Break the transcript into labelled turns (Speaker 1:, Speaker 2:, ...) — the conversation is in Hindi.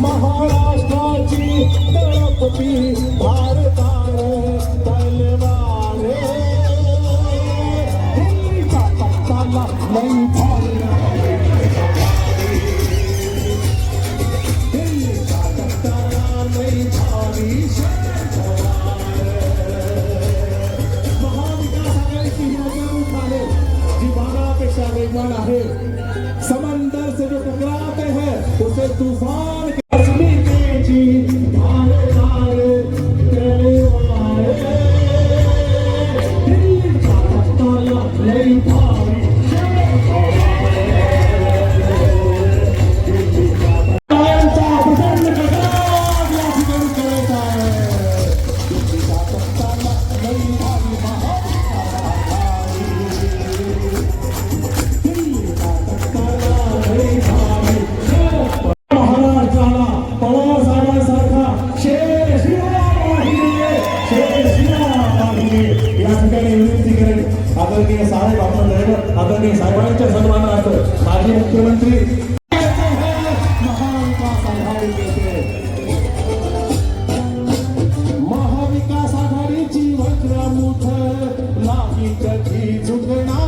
Speaker 1: महाराष्ट्राची तळपती भारतार तलवार दिल्लीच्या पक्षाला नाही भावना दिल्लीच्या पक्षाला नाही भावी महाविकास बाणापेक्षा वेगवान है। समंदर से जो टकराते हैं उसे तूफ़ान के अस्मितेची आदरणीय साहेब आपण दैवत आदरणीय साहेबांच्या सन्मानार्थ माजी मुख्यमंत्री महाविकास आघाडीची वक्र नाही झुकणार